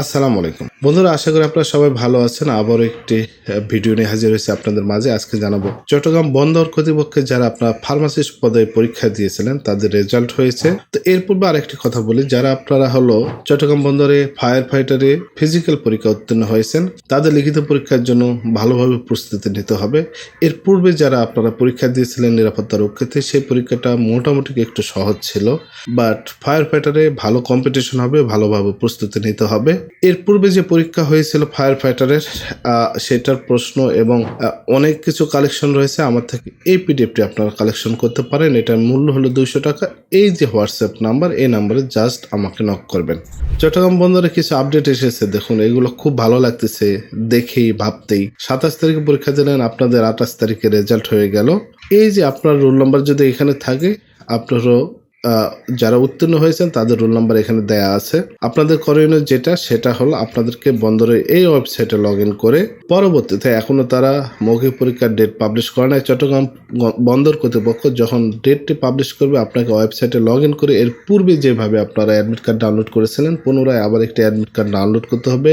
আসসালামু আলাইকুম। বন্ধুরা, আশা করি আপনারা সবাই ভালো আছেন। আবারও একটি ভিডিও নিয়ে হাজির হয়েছে আপনাদের মাঝে। আজকে জানাব, চট্টগ্রাম বন্দর কর্তৃপক্ষে যারা আপনারা ফার্মাসিস্ট পদে পরীক্ষা দিয়েছিলেন, তাদের রেজাল্ট হয়েছে। তো এর পূর্বে আরেকটি কথা বলি, যারা আপনারা হলো চট্টগ্রাম বন্দরে ফায়ার ফাইটারে ফিজিক্যাল পরীক্ষা উত্তীর্ণ হয়েছেন, তাদের লিখিত পরীক্ষার জন্য ভালোভাবে প্রস্তুতি নিতে হবে। এর পূর্বে যারা আপনারা পরীক্ষা দিয়েছিলেন নিরাপত্তা রক্ষাতে সেই পরীক্ষাটা মোটামুটি একটু সহজ ছিল। বাট ফায়ার ফাইটারে ভালো কম্পিটিশন হবে, ভালোভাবে প্রস্তুতি নিতে হবে। এর পূর্বে যে পরীক্ষা হয়েছিল ফায়ার ফাইটারের সেটার প্রশ্ন এবং অনেক কিছু কালেকশন রয়েছে। আমার থেকে এই পিডিএফটি আপনারা কালেকশন করতে পারেন। এটার মূল্য হলো দুইশো টাকা। এই যে হোয়াটসঅ্যাপ নাম্বার এই নাম্বারে জাস্ট আমাকে নক করবেন। চট্টগ্রাম বন্দরে কিছু আপডেট এসেছে। দেখুন, এগুলো খুব ভালো লাগতেছে দেখেই, ভাবতেই। সাতাশ তারিখে পরীক্ষা দিলেন, আপনাদের আঠাশ তারিখে রেজাল্ট হয়ে গেল। এই যে আপনার রোল নাম্বার যদি এখানে থাকে, আপনারও যারা উত্তীর্ণ হয়েছেন, তাদের রোল নাম্বার এখানে দেয়া আছে। আপনাদের করণীয় যেটা, সেটা হলো আপনাদেরকে বন্দরের এই ওয়েবসাইটে লগ ইন করে পরবর্তীতে এখনও তারা মৌখিক পরীক্ষার ডেট পাবলিশ করে নাই। চট্টগ্রাম বন্দর কর্তৃপক্ষ যখন ডেটটি পাবলিশ করবে, আপনাকে ওয়েবসাইটে লগ ইন করে এর পূর্বে যেভাবে আপনারা অ্যাডমিট কার্ড ডাউনলোড করেছিলেন, পুনরায় আবার একটি অ্যাডমিট কার্ড ডাউনলোড করতে হবে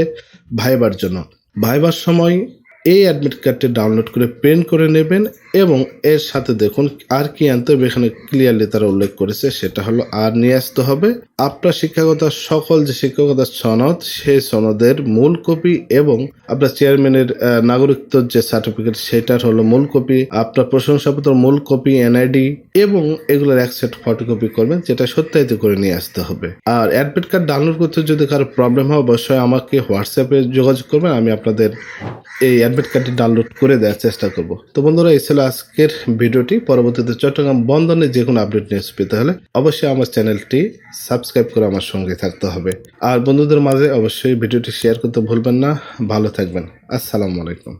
ভাইবার জন্য। ভাইবার সময় এই অ্যাডমিট কার্ডটি ডাউনলোড করে প্রিন্ট করে নেবেন এবং এর সাথে দেখুন আর কি আনতে হবে, এখানে ক্লিয়ারলি তারা উল্লেখ করেছে, সেটা হলো আর নিয়ে আসতে হবে। আপনার শিক্ষাগতার সকল যে শিক্ষকতার সনদ, সেই সনদের মূল কপি এবং আপনার চেয়ারম্যানের নাগরিকত্ব যে সার্টিফিকেট সেটার হলো মূল কপি আপনার প্রশংসাপত্র মূল কপি এনআইডি এবং এগুলোর এক সেট ফটোকপি করবেন, যেটা সত্যায়িত করে নিয়ে আসতে হবে। আর অ্যাডমিট কার্ড ডাউনলোড করতে যদি কারও প্রবলেম হয়, অবশ্যই আমাকে হোয়াটসঅ্যাপে যোগাযোগ করবেন, আমি আপনাদের এই অ্যাডমিট কার্ডটি ডাউনলোড করে দেওয়ার চেষ্টা করব। তো বন্ধুরা, এই ছিল আজকের ভিডিওটি। পরবর্তীতে চট্টগ্রাম বন্ধনে যে কোনো আপডেট নিউজ পেতে হলে অবশ্যই আমার চ্যানেলটি সাবস্ক্রাইব করে আমার সঙ্গে থাকতে হবে। আর বন্ধুদের মাঝে অবশ্যই ভিডিওটি শেয়ার করতে ভুলবেন না। ভালো থাকবেন। আসসালামু আলাইকুম।